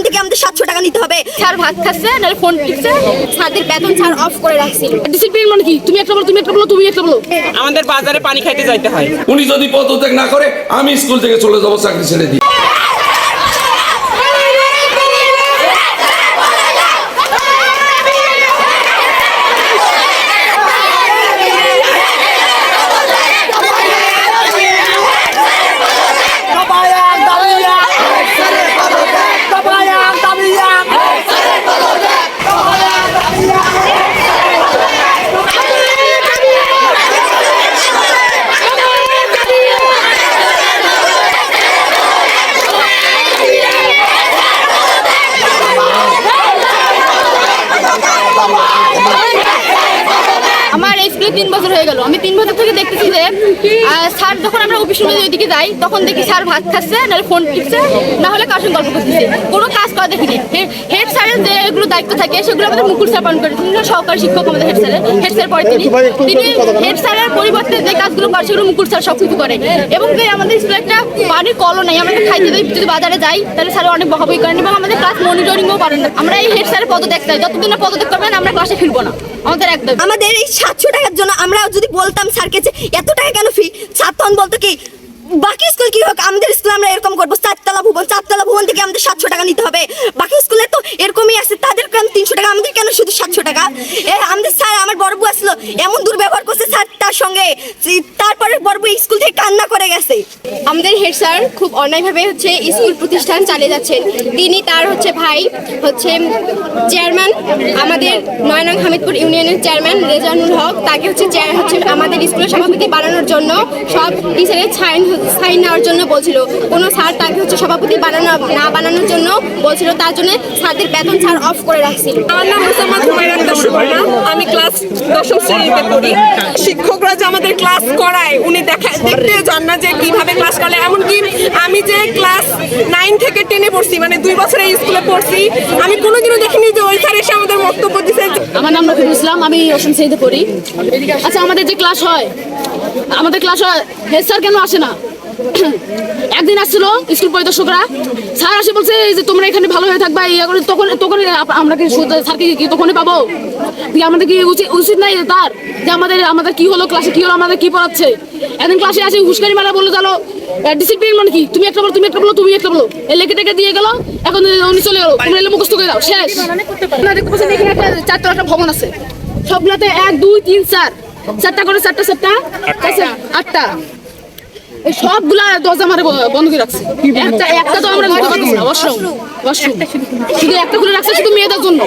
ভবন থেকে আমাদের সাতশো টাকা নিতে হবে। স্যার ভাত খাচ্ছে নাহলে ফোন টিপছে স্যারদের বেতন স্যার অফ করে রাখছি। ডিসিপ্লিন মানে কি? তুমি একটা বলো তুমি একটা বলো তুমি একটা বলো। আমাদের বাজারে পানি খাইতে যাইতে হয়। উনি যদি পদত্যাগ না করে আমি স্কুল থেকে চলে যাব চাকরি ছেড়ে দিই আমার এই স্কুলে তিন বছর হয়ে গেল আমি তিন বছর থেকে দেখতেছি যে আহ, স্যার যখন আমরা রুমে যাই তখন দেখি স্যার ভাত খাচ্ছে নাহলে ফোন টিপছে না হলে কার সঙ্গে গল্প করতেছে? কোনো কাজ করা দেখিনি হেড স্যারের যে এগুলো দায়িত্ব থাকে সেগুলো আমাদের মুকুল স্যার পালন করে। তিনি সহকারী শিক্ষক আমাদের হেড স্যারের হেড স্যার পরে তিনি তিনি হেড স্যারের পরিবর্তে যে কাজগুলো করে সেগুলো মুকুল স্যার সব কিছু করে। এবং যে আমাদের স্কুলে একটা পানির কলও নাই আমরা খাইতে যদি বাজারে যাই তাহলে স্যার অনেক বকাবই করেন এবং আমাদের ক্লাস মনিটরিংও পারেন না। আমরা এই হেড স্যারের পদত্যাগ চাই। যতদিন না পদত্যাগ করবেন আমরা ক্লাসে ফিরবো না। আমাদের একদম আমাদের এই সাতশো টাকার জন্য আমরা যদি বলতাম স্যারকে যে এত টাকা কেন ফি স্যার তখন বলতো কি বাকি স্কুল কি হোক আমাদের স্কুল আমরা এরকম করব চারতলা ভবন থেকে আমাদের সাতশো টাকা নিতে হবে বাকি স্কুলে তো এরকমই আছে তাদের কেন তিনশো টাকা আমাদের কেন শুধু সাতশো টাকা এ আমাদের স্যার আমার বড় বউ আসলো এমন দুর্ব্যবহার করছে স্যার তার সঙ্গে যে- তারপরে বড় বউ স্কুল থেকে কান্না করে গেছে আমাদের খুব অন্যায়ভাবে হচ্ছে স্কুল প্রতিষ্ঠান চালিয়ে যাচ্ছেন তিনি তার হচ্ছে ভাই হচ্ছে চেয়ারম্যান, আমাদের নয়নাং হামিদপুর ইউনিয়নের চেয়ারম্যান রেজানুল হক, তাকে হচ্ছে হচ্ছে আমাদের স্কুলের সভাপতি বানানোর জন্য সব টিচারের সাইন সাইন নেওয়ার জন্য বলছিল। কোনো স্যার হচ্ছে সভাপতি বানানো না বানানোর জন্য বলছিল তার জন্য স্যারদের বেতন স্যার অফ করে রাখছিল। আমার নাম মোসাম্মদ হুমায়রা সুবর্ণা আমি ক্লাস দশম শ্রেণীতে পড়ি। শিক্ষকরা যে আমাদের ক্লাস করায় উনি দেখা দেখতে যান না যে কীভাবে ক্লাস করে। এমনকি আমি যে ক্লাস নাইন থেকে টেনে পড়ছি মানে দুই বছর এই স্কুলে পড়ছি আমি কোনোদিনও দেখিনি যে ওই স্যার এসে আমাদের বক্তব্য দিছে। আমার নাম রফিকুল ইসলাম আমি অসম শ্রেণীতে পড়ি। আচ্ছা আমাদের যে ক্লাস হয় আমাদের ক্লাস হয় হেড স্যার কেন আসে না? একদিন আসছিল স্কুল পরিদর্শকরা। স্যার আসে বলছে যে তোমরা এখানে ভালো হয়ে থাকবা ইয়া করে তখন তখন আমরা কি স্যারকে কি তখনই পাবো? দিয়ে আমাদের কি উচিত উচিত নাই তার যে আমাদের আমাদের কি হলো ক্লাসে কি হলো আমাদের কি পড়াচ্ছে? একদিন ক্লাসে আসে হুস্কারি মারা বলল জানো ডিসিপ্লিন মানে কি? তুমি একটা বলো তুমি একটা বলো তুমি একটা বলো। এ লেখে টেকে দিয়ে গেল এখন উনি চলে গেলো। তোমরা এলে মুখস্থ করে দাও শেষ। না দেখতে পাচ্ছেন এখানে একটা চারতলা একটা ভবন আছে। সবগুলাতে এক দুই তিন চার। চারটা করে চারটা চারটা। আচ্ছা, আটটা। এই সবগুলা দরজা মারে বন্ধ করে রাখছে। একটা একটা তো আমরা ঢুকতে পারতেছি না ওয়াশরুম ওয়াশরুম শুধু একটা খুলে রাখছে শুধু মেয়েদের জন্য।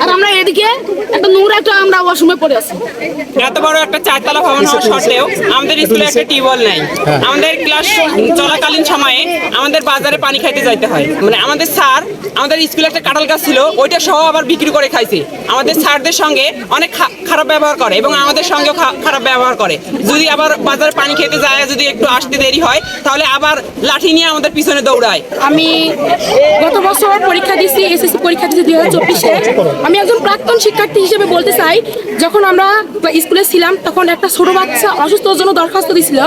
আর আমরা এদিকে একটা নোংরা একটা আমরা ওয়াশরুমে পড়ে আছি। এত বড় একটা চারতলা ভবন হওয়া সত্ত্বেও আমাদের স্কুলে একটা টিউবওয়েল নাই। আমাদের ক্লাস চলাকালীন সময়ে আমাদের বাজারে পানি খাইতে যাইতে হয়। মানে আমাদের স্যার আমাদের স্কুলে একটা কাঁঠাল গাছ ছিল ওইটা সহ আবার বিক্রি করে খাইছে। আমাদের স্যারদের সঙ্গে অনেক খা- খারাপ ব্যবহার করে এবং আমাদের সঙ্গেও খা- খারাপ ব্যবহার করে। যদি আবার বাজারে পানি খেতে যায় যদি একটু আসতে দেরি হয়, তাহলে আবার লাঠি নিয়ে আমাদের পিছনে দৌড়ায়। আমি গত বছর পরীক্ষা দিয়েছি এসএসসি পরীক্ষা দিয়েছি দুই হাজার চব্বিশে। আমি একজন প্রাক্তন শিক্ষার্থী হিসেবে বলতে চাই, যখন আমরা স্কুলে ছিলাম, তখন একটা ছোট বাচ্চা অসুস্থর জন্য দরখাস্ত দিয়েছিল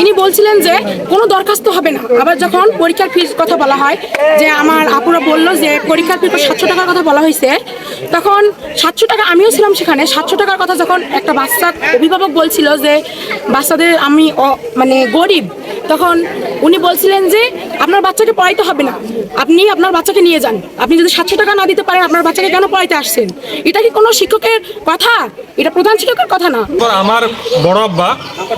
ইনি বলছিলেন যে, কোনো দরখাস্ত হবে না। আবার যখন পরীক্ষার ফির কথা বলা হয়, যে আমার আপুরা বলল যে, পরীক্ষার ফি সাতশো টাকার কথা বলা হয়েছে, তখন সাতশো টাকা আমিও ছিলাম সেখানে। সাতশো টাকার কথা যখন একটা বাচ্চা অভিভাবক বলছিল যে, বাচ্চাদের আমি মানে গরিব তখন উনি বলছিলেন যে, আপনার বাচ্চাকে পড়াইতে হবে না। আপনি আপনার বাচ্চাকে নিয়ে যান। আপনি যদি সাতশো টাকা না দিতে পারেন, আপনার বাচ্চাকে কেন পড়াইতে আসছেন? এটা কি কোনো শিক্ষকের কথা? এটা প্রধান শিক্ষকের কথা না? আমার বড় আব্বা,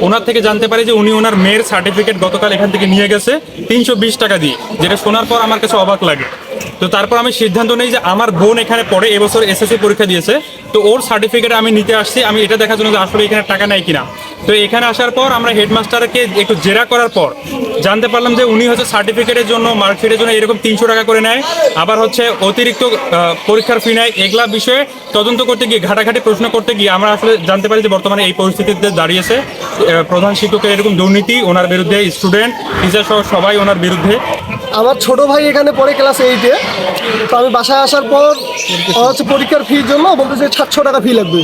ওনার থেকে জানতে পারি যে উনি ওনার মেয়ের সার্টিফিকেট গতকাল এখান থেকে নিয়ে গেছে তিনশো বিশ টাকা দিয়ে, যেটা শোনার পর আমার কাছে অবাক লাগে। তো তারপর আমি সিদ্ধান্ত নেই যে আমার বোন এখানে পড়ে এবছর এসএসসি পরীক্ষা দিয়েছে। তো ওর সার্টিফিকেট আমি নিতে আসছি, আমি এটা দেখার জন্য আসলে এখানে টাকা নেই কিনা। তো এখানে আসার পর আমরা হেডমাস্টারকে একটু জেরা করার পর জানতে পারলাম যে উনি হচ্ছে সার্টিফিকেটের জন্য মার্কশিটের জন্য এরকম তিনশো টাকা করে নেয়। আবার হচ্ছে অতিরিক্ত পরীক্ষার ফি নেয়। এগুলা বিষয়ে তদন্ত করতে গিয়ে, ঘাটাঘাটি প্রশ্ন করতে গিয়ে আমরা আসলে জানতে পারি যে বর্তমানে এই পরিস্থিতিতে দাঁড়িয়েছে। প্রধান শিক্ষকের এরকম দুর্নীতি, ওনার বিরুদ্ধে স্টুডেন্ট টিচার সহ সবাই ওনার বিরুদ্ধে। আমার ছোট ভাই এখানে পড়ে ক্লাস এইটে তো আমি বাসায় আসার পর হচ্ছে পরীক্ষার ফির জন্য বলতেছে সাতশো টাকা ফি লাগবে।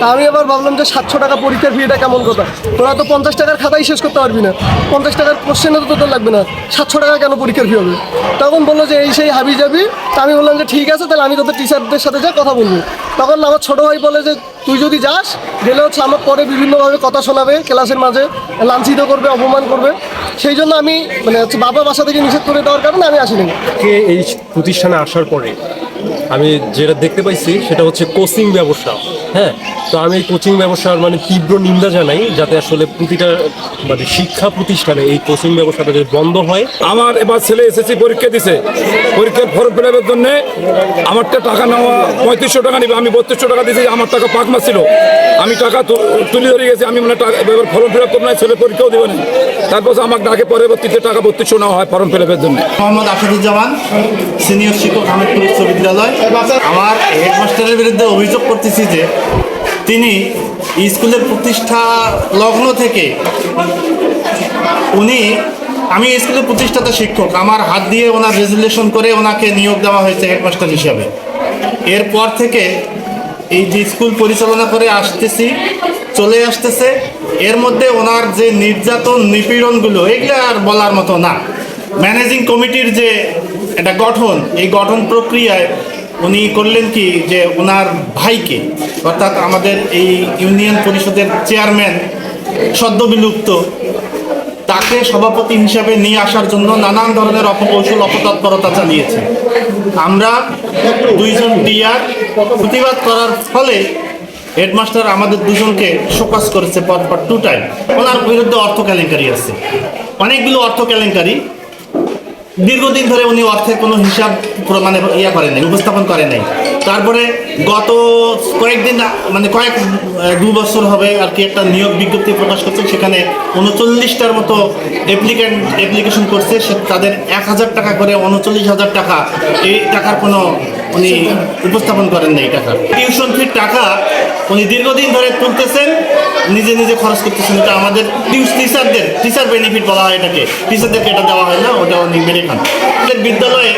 তা আমি আবার ভাবলাম যে সাতশো টাকা পরীক্ষার ফিটা কেমন কথা? কথা তোরা তো পঞ্চাশ টাকার খাতাই শেষ করতে পারবি না। পঞ্চাশ টাকার কোশ্চেনে তো তোদের লাগবে না। সাতশো টাকা কেন পরীক্ষার ফি হবে? তখন বলল যে এই সেই হাবি যাবি তা আমি বললাম যে ঠিক আছে, তাহলে আমি তোদের টিচারদের সাথে যা কথা বলব। তখন আমার ছোটো ভাই বলে যে, তুই যদি যাস, গেলে হচ্ছে আমার পরে বিভিন্নভাবে কথা শোনাবে ক্লাসের মাঝে লাঞ্ছিত করবে, অপমান করবে। সেই জন্য আমি মানে বাবা বাসা থেকে নিষেধ করে দেওয়ার কারণে আমি আসিনি। কে এই প্রতিষ্ঠানে আসার পরে? আমি যেটা দেখতে পাইছি সেটা হচ্ছে কোচিং ব্যবসা। হ্যাঁ? তো আমি এই কোচিং ব্যবসার মানে তীব্র নিন্দা জানাই যাতে আসলে প্রতিটা মানে শিক্ষা প্রতিষ্ঠানে এই কোচিং ব্যবসাটা যদি বন্ধ হয়। আমার এবার ছেলে এসএসসি পরীক্ষা দিছে। পরীক্ষার ফর্ম ফিল আপের জন্য আমারটা টাকা নেওয়া পঁয়ত্রিশশো টাকা নিবে আমি বত্রিশশো টাকা দিয়েছি আমার টাকা পাকমা ছিল আমি টাকা তুলে ধরে গেছি আমি মানে টাকা এবার ফর্ম ফিল আপ করব না ছেলে পরীক্ষাও দেবে না। তারপর আমাকে ডাকে পরবর্তীতে টাকা বত্রিশশো নেওয়া হয় ফর্ম ফিল আপের জন্য। মোহাম্মদ আসাদুজ্জামান সিনিয়র শিক্ষক আহমেদপুর উচ্চ বিদ্যালয়। আমার হেডমাস্টারের বিরুদ্ধে অভিযোগ করতেছি যে তিনি স্কুলের প্রতিষ্ঠা লগ্ন থেকে উনি, আমি স্কুলের প্রতিষ্ঠাতা শিক্ষক, আমার হাত দিয়ে ওনার রেজুলেশন করে ওনাকে নিয়োগ দেওয়া হয়েছে হেডমাস্টার হিসাবে। এরপর থেকে এই যে স্কুল পরিচালনা করে আসতেছি, চলে আসতেছে, এর মধ্যে ওনার যে নির্যাতন, নিপীড়নগুলো, এগুলো আর বলার মতো না। ম্যানেজিং কমিটির যে একটা গঠন, এই গঠন প্রক্রিয়ায় উনি করলেন কি যে ওনার ভাইকে, অর্থাৎ আমাদের এই ইউনিয়ন পরিষদের চেয়ারম্যান সদ্য বিলুপ্ত তাকে সভাপতি হিসাবে নিয়ে আসার জন্য নানান ধরনের অপকৌশল, অপতৎপরতা চালিয়েছে। আমরা দুইজন টিয়ার প্রতিবাদ করার ফলে হেডমাস্টার আমাদের দুজনকে শোকাস করেছে পরপর টু টাইম। ওনার বিরুদ্ধে অর্থ কেলেঙ্কারি আছে। অনেকগুলো অর্থ কেলেঙ্কারি। দীর্ঘদিন ধরে উনি অর্থের কোনো হিসাব মানে ইয়া করেন নাই, উপস্থাপন করে নাই। তারপরে গত কয়েকদিন মানে কয়েক দু বছর হবে আর কি একটা নিয়োগ বিজ্ঞপ্তি প্রকাশ করছে সেখানে উনচল্লিশটার মতো অ্যাপ্লিক্যান্ট অ্যাপ্লিকেশন করছে তাদের এক হাজার টাকা করে উনচল্লিশ হাজার টাকা, এই টাকার কোনো উনি উপস্থাপন করেন নাই টাকা। টিউশন ফির টাকা উনি দীর্ঘদিন ধরে তুলতেছেন, নিজে নিজে খরচ করতেছেন। এটা আমাদের টিচারদের, টিচার বেনিফিট বলা হয় এটাকে। টিচারদেরকে এটা দেওয়া হয় না, ওটা উনি মেরে খান। বিদ্যালয়ে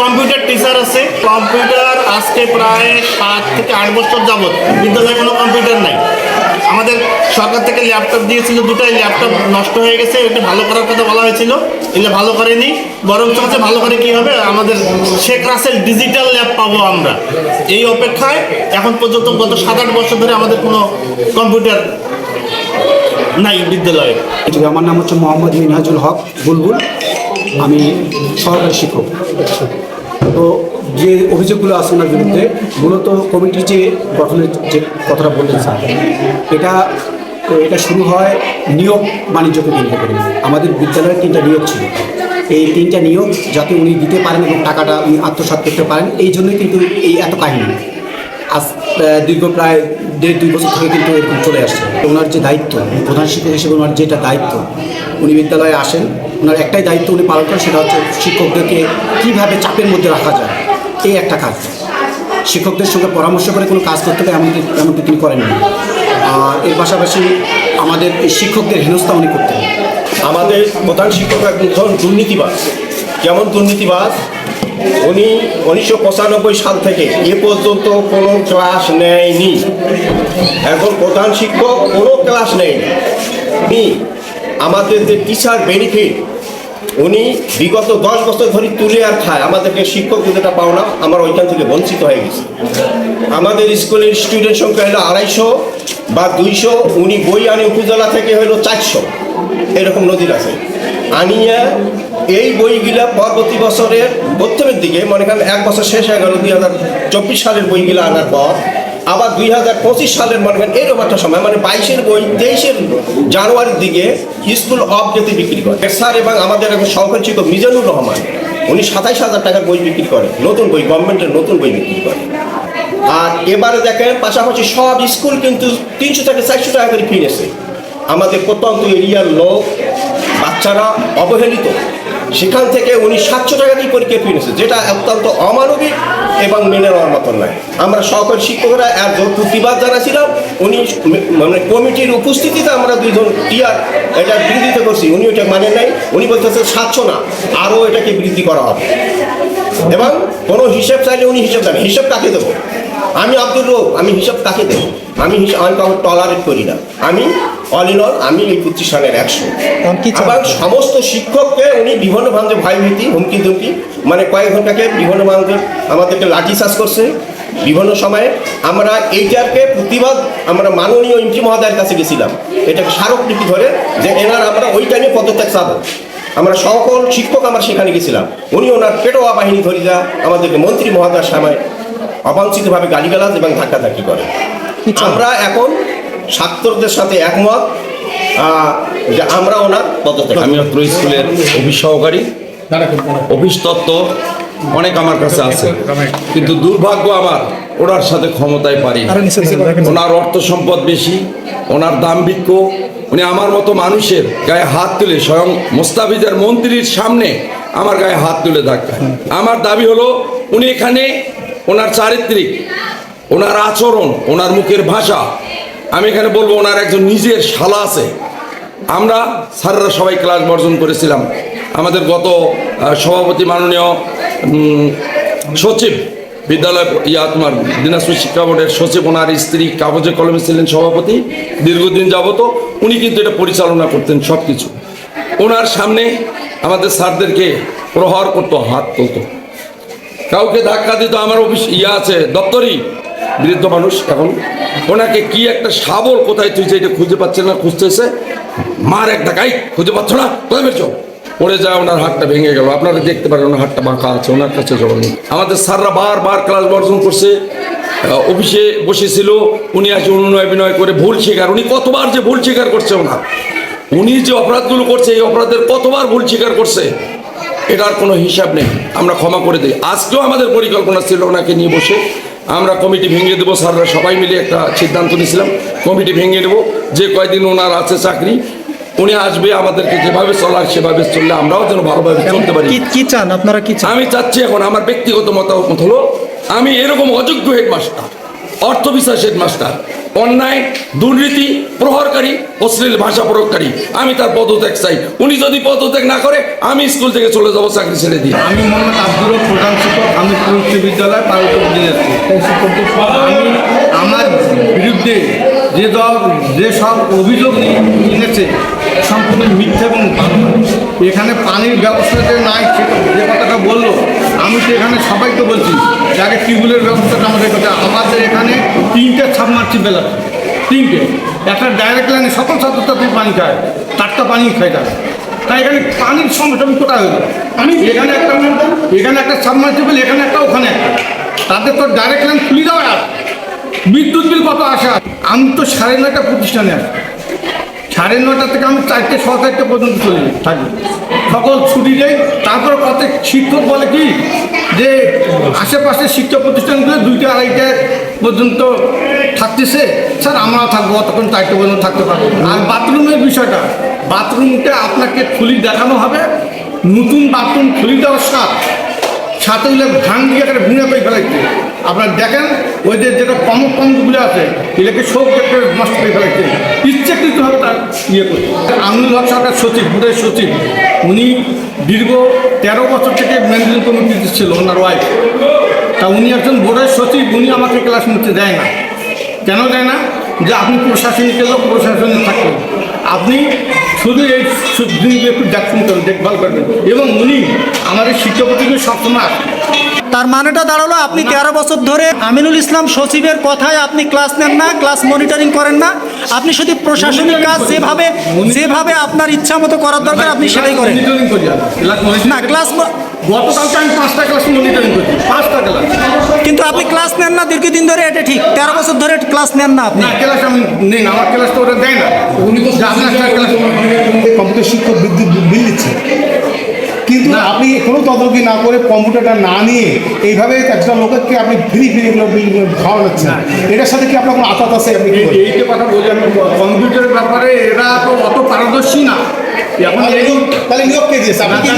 কম্পিউটার টিচার আছে। কম্পিউটার আজকে প্রায় সাত থেকে আট বছর যাবত বিদ্যালয়ে কোনো কম্পিউটার নাই। আমাদের সরকার থেকে ল্যাপটপ দিয়েছিল, দুটাই ল্যাপটপ নষ্ট হয়ে গেছে। এটা ভালো করার কথা বলা হয়েছিল। এগুলো ভালো করেনি। বরং হচ্ছে ভালো করে কি হবে? আমাদের শেখ রাসেল ডিজিটাল ল্যাব পাবো আমরা। এই অপেক্ষায় এখন পর্যন্ত গত সাত আট বছর ধরে আমাদের কোনো কম্পিউটার নাই বিদ্যালয়ে। আমার নাম হচ্ছে মোহাম্মদ মিনহাজুল হক বুলবুল। আমি সরকারি শিক্ষক। তো যে অভিযোগগুলো আছে ওনার বিরুদ্ধে, মূলত কমিটির যে গঠনের যে কথাটা বললেন স্যার, এটা তো এটা শুরু হয় নিয়োগ বাণিজ্যকে কেন্দ্র করে। আমাদের বিদ্যালয়ের তিনটা নিয়োগ ছিল। এই তিনটা নিয়োগ যাতে উনি দিতে পারেন এবং টাকাটা উনি আত্মসাৎ করতে পারেন, এই জন্যই কিন্তু এই এত কাহিনী। আজ দীর্ঘ প্রায় দেড় দুই বছর থেকে কিন্তু এরকম চলে আসছে। ওনার যে দায়িত্ব প্রধান শিক্ষক হিসেবে ওনার যেটা দায়িত্ব, উনি বিদ্যালয়ে আসেন। ওনার একটাই দায়িত্ব উনি পালন করেন, সেটা হচ্ছে শিক্ষকদেরকে কীভাবে চাপের মধ্যে রাখা যায়। এই একটা কাজ। শিক্ষকদের সঙ্গে পরামর্শ করে কোনো কাজ করতে হবে এমনকি এমনকি তিনি করেননি। আর এর পাশাপাশি আমাদের এই শিক্ষকদের হেনস্থা উনি করতেন আমাদের প্রধান শিক্ষক একজন দুর্নীতিবাজ। কেমন দুর্নীতিবাজ, উনি উনিশশো পঁচানব্বই সাল থেকে এ পর্যন্ত কোনো ক্লাস নেয়নি। এখন প্রধান শিক্ষক কোনো ক্লাস নেয়নি। উনি আমাদের যে টিচার বেনিফিট উনি বিগত দশ বছর ধরে তুলে আর খায়। আমাদেরকে শিক্ষক যেটা পাওনা আমার ওইখান থেকে বঞ্চিত হয়ে গেছে। আমাদের স্কুলের স্টুডেন্ট সংখ্যা হলো আড়াইশো। বা দুইশো, উনি বই আনে উপজেলা থেকে হলো চারশো। এরকম নদীর আছে। আনিয়ে এই বইগুলা পরবর্তী বছরের প্রথমের দিকে, মনে করেন এক বছর শেষ হয়ে গেল দুই হাজার চব্বিশ সালের বইগুলা আনার পর, আবার দুই হাজার পঁচিশ সালের মনে করেন এরকম একটা সময় মানে বাইশের বই, তেইশের জানুয়ারির দিকে স্কুল অফ ডেতে বিক্রি করে। স্যার এবং আমাদের একজন সহকারী মিজানুর রহমান, উনি সাতাইশ হাজার টাকার বই বিক্রি করে, নতুন বই, গভর্নমেন্টের নতুন বই বিক্রি করে। আর এবারে দেখেন পাশাপাশি সব স্কুল কিন্তু তিনশো থেকে চারশো টাকা করে ফি নিয়েছে। আমাদের প্রত্যন্ত এরিয়ার লোক, বাচ্চারা অবহেলিত। সেখান থেকে উনি সাতশো টাকা দিয়ে পরীক্ষা ফি নিয়েছে, যেটা অত্যন্ত অমানবিক এবং মেনে নেওয়ার মতন নয়। আমরা সহকারী শিক্ষকরা এর প্রতিবাদ জানাছিলাম। উনি মানে কমিটির উপস্থিতিতে আমরা দুইজন টিয়ার এটা বৃদ্ধিতে করছি, উনি ওটা মানে নাই। উনি বলতেছে সাতশো না, আরও এটাকে বৃদ্ধি করা হবে। এবং কোনো হিসেব চাইলে উনি হিসেব দেন। হিসেব কাকে দেবো? আমি আব্দুর রব আমি হিসাব কাকে দেব? আমি হিসাব আমি কাউকে টলারেট করি না। আমি অল ইন অল আমি এই প্রতিষ্ঠানের একশো। আবার সমস্ত শিক্ষককে উনি বিভিন্ন ভাঙতে ভয়ভীতি হুমকি ধুমকি মানে কয়েক ঘন্টাকে বিভিন্ন ভাঙতে আমাদেরকে লাঠি চাষ করছে বিভিন্ন সময়ে। আমরা এইটাকে প্রতিবাদ আমরা মাননীয় এমপি মহোদয়ের কাছে গেছিলাম। এটাকে স্মারকলিপি ধরে যে এনার আমরা ওই টাইমে পদত্যাগ চাবো। আমরা সকল শিক্ষক আমরা সেখানে গেছিলাম। উনি ওনার পেটোয়া বাহিনী ধরিয়া আমাদেরকে মন্ত্রী মহোদয়ের সময় অবাঞ্ছিতভাবে গালিগালাজ এবং ধাক্কাধাক্কি করে। আমরা এখন ছাত্রদের সাথে একমত যে আমরা ওনার পদত্যাগ আমি অত্র স্কুলের অফিস সহকারী অফিস তত্ত্ব অনেক আমার কাছে আছে। কিন্তু দুর্ভাগ্য আমার ওনার সাথে ক্ষমতায় পারি ওনার অর্থ সম্পদ বেশি ওনার দাম বিক্ষ উনি আমার মতো মানুষের গায়ে হাত তুলে স্বয়ং মোস্তাফিজের মন্ত্রীর সামনে আমার গায়ে হাত তুলে ধাক্কা। আমার দাবি হলো উনি এখানে ওনার চারিত্রিক, ওনার আচরণ, ওনার মুখের ভাষা। আমি এখানে বলব ওনার একজন নিজের শালা আছে। আমরা স্যাররা সবাই ক্লাস বর্জন করেছিলাম। আমাদের গত সভাপতি মাননীয় সচিব বিদ্যালয়, ইয়া তোমার দিনাজপুর শিক্ষা বোর্ডের সচিব, ওনার স্ত্রী কাগজে কলমে ছিলেন সভাপতি, দীর্ঘদিন যাবত। উনি কিন্তু এটা পরিচালনা করতেন সব কিছু ওনার সামনে আমাদের স্যারদেরকে প্রহার করতো, হাত তুলতো। কাউকে ধাক্কা দিত আমার অফিস ইয়া আছে, দপ্তরই। বৃদ্ধ মানুষ এখন। ওনাকে কি একটা শাবল কোথায় তুই এটা খুঁজে পাচ্ছে না খুঁজতেছে মার এক ধাক্কাই খুঁজে পাচ্ছ না? কোথায় বেরছো পড়ে যায় ওনার হাতটা ভেঙে গেল। আপনারা দেখতে পারেন, ওনার হাতটা বাঁকা আছে, ওনার কাছে জল নেই। আমাদের স্যাররা বারবার ক্লাস বর্জন করছে। অফিসে বসেছিল, উনি আজ অনুনয় বিনয় করে ভুল স্বীকার। উনি কতবার যে ভুল স্বীকার করছে ওনার। উনি যে অপরাধগুলো করছে, এই অপরাধের কতবার ভুল স্বীকার করছে? এটার কোনো হিসাব নেই। আমরা ক্ষমা করে দিই। আজকেও আমাদের পরিকল্পনা ছিল ওনাকে নিয়ে বসে। আমরা কমিটি ভেঙে দেবো স্যাররা সবাই মিলে একটা সিদ্ধান্ত নিয়েছিলাম। কমিটি ভেঙে দেবো। যে কয়দিন ওনার আছে চাকরি উনি আসবে আমাদেরকে যেভাবে চলার সেভাবে চললে আমরাও যেন ভালোভাবে চলতে পারি। কি চান? আপনারা কি আমি চাচ্ছি এখন আমার ব্যক্তিগত মতামত হলো আমি এরকম অযোগ্য হেডমাস্টার অর্থ বিশ্বাস হেডমাস্টার অন্যায় দুর্নীতি প্রহরকারী অশ্লীল ভাষা প্রয়োগকারী। আমি তার পদত্যাগ চাই। উনি যদি পদত্যাগ না করে আমি স্কুল থেকে চলে যাব চাকরি ছেড়ে দিয়ে। আমি মোহাম্মদ আব্দুর রব, প্রধান শিক্ষক। আমি উচ্চ বিদ্যালয় আমি আমার বিরুদ্ধে যে দল যে সব অভিযোগ এনেছে সম্পূর্ণ মিথ্যা এবং এখানে পানির ব্যবস্থা যে নাই যে কথাটা বলল আমি তো এখানে সবাইকে বলছি যাকে টিউবওয়েলের ব্যবস্থাটা আমাদের কাছে আমাদের এখানে তিনটে সাবমার্সিবেল আছে তিনটে। একটা ডাইরেক্ট লাইনে সকল ছাত্রছাত্রী পানি খায়, চারটা পানি খায় তারা তাই এখানে পানির সমস্যা কোথায় হলো? আমি এখানে একটা এখানে একটা সাবমার্সিবল এখানে একটা, ওখানে একটা। তাদের তো ডাইরেক্ট লাইন খুলে দেওয়া বিদ্যুৎ বিল কত আসা? আমি তো সাড়ে নয়টা প্রতিষ্ঠানে সাড়ে নটা থেকে আমি চারটে ছ চারটে পর্যন্ত চলে থাকি সকল ছুটি যাই তারপর কত শিক্ষক বলে কি যে আশেপাশে শিক্ষা প্রতিষ্ঠানগুলো দুইটা, আড়াইটা পর্যন্ত থাকতেছে। স্যার, আমরাও থাকব, অতক্ষণ চারটে পর্যন্ত থাকতে পারব। আর বাথরুমের বিষয়টা, বাথরুমটা আপনাকে খুলি দেখানো হবে। নতুন বাথরুম খুলি দেওয়ার সাথ, সাথে ভাঙ দিয়ে একটা ভুঁড়ে করে ফেলাইছে আপনার দেখেন, ওই যে যেটা কম কমগুলো আছে এটাকে সব একটা নষ্ট করে ফেলাইছে ইচ্ছাকৃতভাবে তার ইয়ে করে আমিনুল হক সরকার সচিব বোর্ডের সচিব, উনি দীর্ঘ তেরো বছর থেকে ম্যানেজিং কমিটিতে ছিল, ওনার ওয়াইফ তা উনি একজন বোর্ডের সচিব, উনি আমাকে ক্লাস নিতে দেয় না। কেন দেয় না? যে আপনি প্রশাসনিক লোক, প্রশাসনে থাকবেন। আপনি শুধু এই দিনকে একটু দেখুন করবেন দেখভাল করবেন। এবং উনি আমাদের শিক্ষা প্রতিকে সবসময়। তার মানেটা দাঁড়াল আপনি তেরো বছর ধরে আমিনুল ইসলাম সচিবের কথায় আপনি ক্লাস নেন না ক্লাস মনিটরিং করেন না। আপনি শুধু প্রশাসনিক কাজ যেভাবে যেভাবে আপনার ইচ্ছা মতো করার দরকার আপনি সেটাই করেন। না ক্লাস গতকালকে আমি পাঁচটা ক্লাস মনিটরিং করছি পাঁচটা ক্লাস। কিন্তু আপনি ক্লাস নেন না দীর্ঘদিন ধরে এটা ঠিক। তেরো বছর ধরে ক্লাস নেন না আপনি। না ক্লাস আমি নেই আমার ক্লাস তো ওরা দেয় না। উনি তো ক্লাস কম্পিউটার শিক্ষক বিদ্যুৎ বিল দিচ্ছে। কিন্তু আপনি কোনো তদারকি না করে কম্পিউটারটা না নিয়ে এইভাবে একটা লোককে আপনি ফ্রি ফ্রি বিল খাওয়াচ্ছেন এটার সাথে কি আপনার কোনো আতাত আছে আপনি কি বলেন? এই যে কথা বলছি আমি। কম্পিউটারের ব্যাপারে এরা তো অত পারদর্শী না। এখন তাহলে নিয়োগ কে দিয়েছে আপনি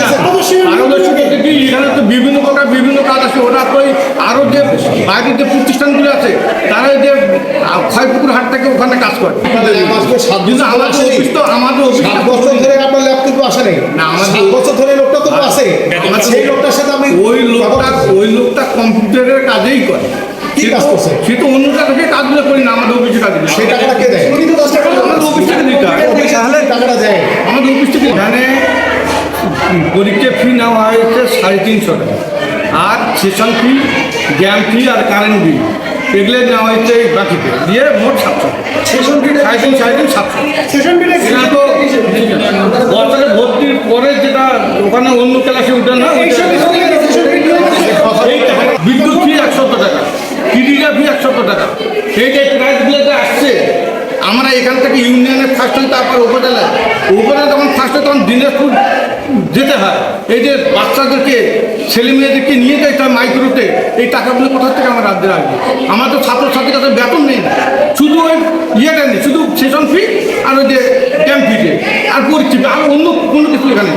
তো বিভিন্ন প্রকার বিভিন্ন কাজ আছে। ওরা তো আরও যে বাইরের যে প্রতিষ্ঠানগুলো আছে তারা যে ক্ষয়পুকুর হাট থেকে ওখানে কাজ করে। কিন্তু আমাদের। অফিস তো আমাদের অফিস বছর ধরে আপনার ল্যাব কিন্তু আসে নাই। না, আমাদের- বছর ধরে লোকটা তো আসে। আমার সেই লোকটার সাথে আপনি ওই লোকটা ওই লোকটা কম্পিউটারের কাজেই করে। কি কাজ করছে? সে তো অন্য জায়গায় কাজগুলো করি না আমাদের অফিসে কাজগুলো সেই টাকাটা কে দেয়? আমাদের অফিস থেকে দিতে হয়। তাহলে টাকাটা দেয়। এখানে পরীক্ষা ফি নেওয়া হয়েছে সাড়ে তিনশো টাকা। আর সেশন ফি জ্ঞান ফি আর কারেন্ট বিল এগুলো নেওয়া হয়েছে বাকিতে। দিয়ে মোট সাতশো সেশন ফি সাড়ে তিন সাড়ে তিন সাতশো সেশন ফি তো বছরে ভর্তির পরে যেটা ওখানে অন্য ক্লাসে উঠে না। বিদ্যুৎ ফি একশো টাকা টিডিটা ফি একশো টাকা। এই যে আসছে আমরা এখান থেকে ইউনিয়নের ফার্স্ট তারপর উপজেলা যখন ফার্স্ট তখন দিনাজপুর যেতে হয়। এই যে বাচ্চাদেরকে, ছেলে মেয়েদেরকে নিয়ে যায় তার মাইক্রোতে এই টাকাগুলো কোথা থেকে আমার রাজ্যে রাখবে আমার তো ছাত্রছাত্রীর কাছে বেতন নেই। শুধু ওই ইয়েটা নেই, শুধু সেশন ফি আর ওই যে ক্যাম্প ফিটে আর পরীক্ষা আর অন্য কোনো কিছু এখানে